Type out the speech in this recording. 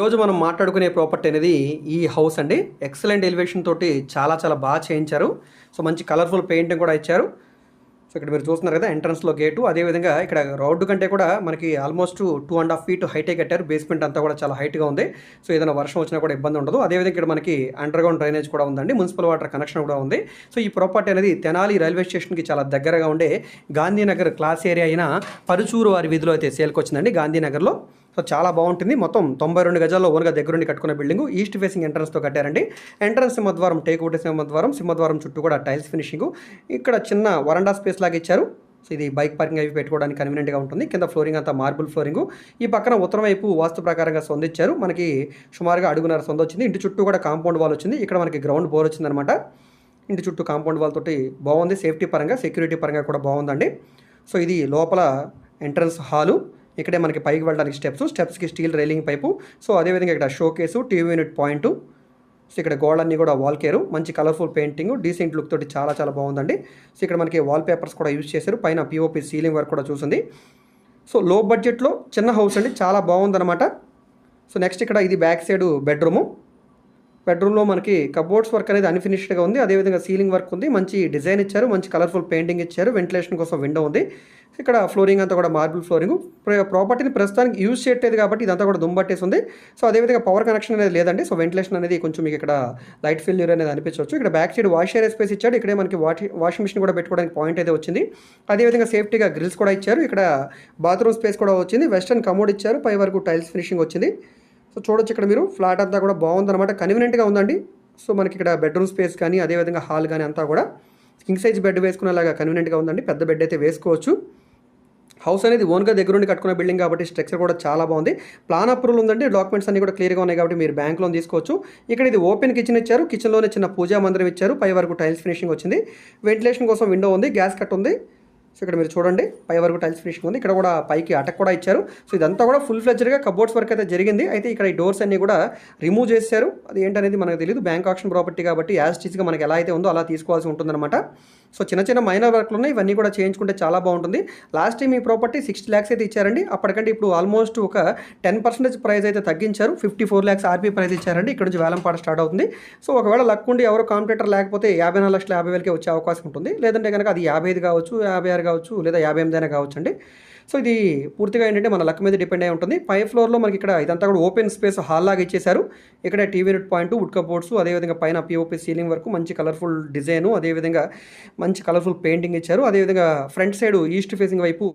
ఈరోజు మనం మాట్లాడుకునే ప్రాపర్టీ అనేది ఈ హౌస్ అండి. ఎక్సలెంట్ ఎలివేషన్ తోటి చాలా చాలా బాగా చేయించారు. సో మంచి కలర్ఫుల్ పెయింటింగ్ కూడా ఇచ్చారు. సో ఇక్కడ మీరు చూస్తున్నారు కదా ఎంట్రన్స్లో గేటు అదేవిధంగా ఇక్కడ రోడ్డు కంటే కూడా మనకి almost two and half feet హైటే కట్టారు. బేస్మెంట్ అంతా కూడా చాలా హైట్గా ఉంది. సో ఏదైనా వర్షం వచ్చినా కూడా ఇబ్బంది ఉండదు. అదేవిధంగా ఇక్కడ మనకి అండర్గ్రౌండ్ డ్రైనేజ్ కూడా ఉందండి. మున్సిపల్ వాటర్ కనెక్షన్ కూడా ఉంది. సో ఈ ప్రాపర్టీ అనేది తెనాలి రైల్వే స్టేషన్కి చాలా దగ్గరగా ఉండే గాంధీనగర్ క్లాస్ ఏరియా అయిన పరుచూరు వారి వీధిలో అయితే సేల్కి వచ్చిందండి గాంధీనగర్లో. సో చాలా బాగుంటుంది. మొత్తం తొంభై రెండు గజాల్లో ఓన్గా దగ్గరుండి కట్టుకున్న బిల్డింగ్ ఈస్ట్ ఫేసింగ్ ఎంట్రన్స్తో కట్టారండి. ఎంట్రన్స్ సింహద్వారం టేక్ ఒకటి సింహద్వారం సింహద్వారం చుట్టూ కూడా టైల్స్ ఫినిషింగ్ ఇక్కడ చిన్న వరండా స్పేస్ లాగా ఇచ్చారు. సో ఇది బైక్ పార్కింగ్ అవి పెట్టుకోవడానికి కన్వీనియంట్గా ఉంటుంది. కింద ఫ్లోరింగ్ అంతా మార్బుల్ ఫ్లోరింగ్ ఈ పక్కన ఉత్తరం వైపు వాస్తు ప్రకారంగా సొందిచ్చారు మనకి సుమారుగా అడుగున్నర సొంద వచ్చింది. ఇంటి చుట్టూ కూడా కాంపౌండ్ వాల్ వచ్చింది. ఇక్కడ మనకి గ్రౌండ్ బోర్ వచ్చిందనమాట ఇంటి చుట్టూ కాంపౌండ్ వాల్ తోటి బాగుంది. సేఫ్టీ పరంగా సెక్యూరిటీ పరంగా కూడా బాగుందండి. సో ఇది లోపల ఎంట్రన్స్ హాలు ఇక్కడే మనకి పైకి వెళ్ళడానికి స్టెప్స్ స్టెప్స్కి స్టీల్ రైలింగ్ పైపు సో అదేవిధంగా ఇక్కడ showcase TV unit point so ఇక్కడ గోడలన్నీ కూడా వాల్కేరు మంచి కలర్ఫుల్ పెయింటింగ్ డీసెంట్ లుక్ తోటి చాలా చాలా బాగుందండి. సో ఇక్కడ మనకి వాల్ పేపర్స్ కూడా యూజ్ చేశారు. పైన పిఓపి సీలింగ్ వర్క్ కూడా చూసింది. సో లో బడ్జెట్లో చిన్న హౌస్ అండి చాలా బాగుందన్నమాట. సో నెక్స్ట్ ఇక్కడ ఇది బ్యాక్ సైడ్ బెడ్రూము బెడ్రూమ్లో మనకి కబోర్డ్స్ వర్క్ అనేది అన్ఫినిష్డ్గా ఉంది. అదేవిధంగా సీలింగ్ వర్క్ ఉంది. మంచి డిజైన్ ఇచ్చారు. మంచి కలర్ఫుల్ పెయింటింగ్ ఇచ్చారు. వెంటిలేషన్ కోసం విండో ఉంది. ఇక్కడ ఫ్లోరింగ్ అంతా కూడా మార్బుల్ ఫ్లోరింగ్. ప్రాపర్టీని ప్రస్తుతానికి యూజ్ చేయట్లేదు కాబట్టి ఇదంతా కూడా దుంబట్టేసి ఉంది సో అదేవిధంగా పవర్ కనెక్షన్ అనేది లేదండి. సో వెంటిలేషన్ అనేది కొంచెం మీకు ఇక్కడ లైట్ ఫెయిల్యూర్ అనేది అనిపించవచ్చు. ఇక్కడ back side wash area space ఇచ్చాడు. ఇక్కడే మనకి వాషింగ్ మిషన్ కూడా పెట్టుకోవడానికి పాయింట్ అయితే వచ్చింది. అదేవిధంగా సేఫ్టీగా గ్రిల్స్ కూడా ఇచ్చారు. ఇక్కడ బాత్రూమ్ స్పేస్ కూడా వచ్చింది. వెస్టర్న్ కమోడ్ ఇచ్చారు. పై వరకు టైల్స్ ఫినిషింగ్ వచ్చింది. సో చూడొచ్చు ఇక్కడ మీరు. ఫ్లాట్ అంతా కూడా బాగుందన్నమాట. కన్వీనియంట్గా ఉందండి. సో మనకి ఇక్కడ బెడ్రూమ్ స్పేస్ కానీ అదేవిధంగా హాల్ కానీ అంతా కూడా కింగ్ సైజ్ బెడ్ వేసుకునేలాగా కన్వీనియంట్గా ఉందండి. పెద్ద బెడ్ అయితే వేసుకోవచ్చు. హౌస్ అనేది ఓన్గా దగ్గరుండి కట్టుకున్న బిల్డింగ్ కాబట్టి స్ట్రక్చర్ కూడా చాలా బాగుంది. ప్లాన్ అప్రూవల్ ఉందండి. డాక్యుమెంట్స్ అన్ని కూడా క్లియర్గా ఉన్నాయి కాబట్టి మీరు బ్యాంక్ లోన్ తీసుకోవచ్చు. ఇక్కడ ఇది ఓపెన్ కిచెన్ ఇచ్చారు. కిచెన్లోనే చిన్న పూజా మందిరం ఇచ్చారు. పై వరకు టైల్స్ ఫినిషింగ్ వచ్చింది. వెంటిలేషన్ కోసం విండో ఉంది. గ్యాస్ కట్ ఉంది. సో ఇక్కడ మీరు చూడండి పై వరకు టైల్స్ ఫినిషింగ్ ఉంది. ఇక్కడ కూడా పైకి అటక్ కూడా ఇచ్చారు. సో ఇదంతా కూడా ఫుల్ ఫ్లెజ్డ్గా కబోర్డ్స్ వర్క్ అయితే జరిగింది. అయితే ఇక్కడ ఈ డోర్స్ అన్ని కూడా రిమూవ్ చేశారు అది ఏంటనేది మనకు తెలియదు బ్యాంక్ ఆప్షన్ ప్రాపర్టీ కాబట్టి యాజ్ టీజ్గా మనకి ఎలా అయితే ఉందో అలా తీసుకోవాల్సి ఉంటుందన్నమాట. సో చిన్న చిన్న మైనర్ వర్క్లు ఉన్నాయి. ఇవన్నీ కూడా చేయించుకుంటే చాలా బాగుంటుంది. లాస్ట్ టైం ఈ ప్రాపర్టీ సిక్స్టీ ల్యాక్స్ అయితే ఇచ్చారండి. అప్పటికంటే ఇప్పుడు ఆల్మోస్ట్ ఒక టెన్ పర్సెంటేజ్ ప్రైస్ అయితే తగ్గించారు. Fifty four lakhs RP price ఇచ్చారండి. ఇక్కడ నుంచి వేలంపాట స్టార్ట్ అవుతుంది. సో ఒకవేళ లక్ ఉండి ఎవరు కాంపిటేటర్ లేకపోతే యాభై నాలుగు లక్షల యాభై వేలకే వచ్చే అవకాశం ఉంటుంది. లేదంటే కనుక అది యాభై ఐదు కావచ్చు యాభై ఆరు కావచ్చు లేదా యాభై ఎనిమిది అయినా కావచ్చు అండి సో ఇది పూర్తిగా ఏంటంటే మన లక్ మీద డిపెండ్ అయి ఉంటుంది. పై ఫ్లోర్లో మనకి ఇక్కడ ఇదంతా కూడా ఓపెన్ స్పేస్ హాల్ లాగా ఇచ్చేశారు. ఇక్కడ TV net point wood cupboards అదేవిధంగా పైన పిఓపి సీలింగ్ వరకు మంచి కలర్ఫుల్ డిజైన్ అదేవిధంగా మంచి కలర్ఫుల్ పెయింటింగ్ ఇచ్చారు. అదేవిధంగా ఫ్రంట్ సైడ్ ఈస్ట్ ఫేసింగ్ వైపు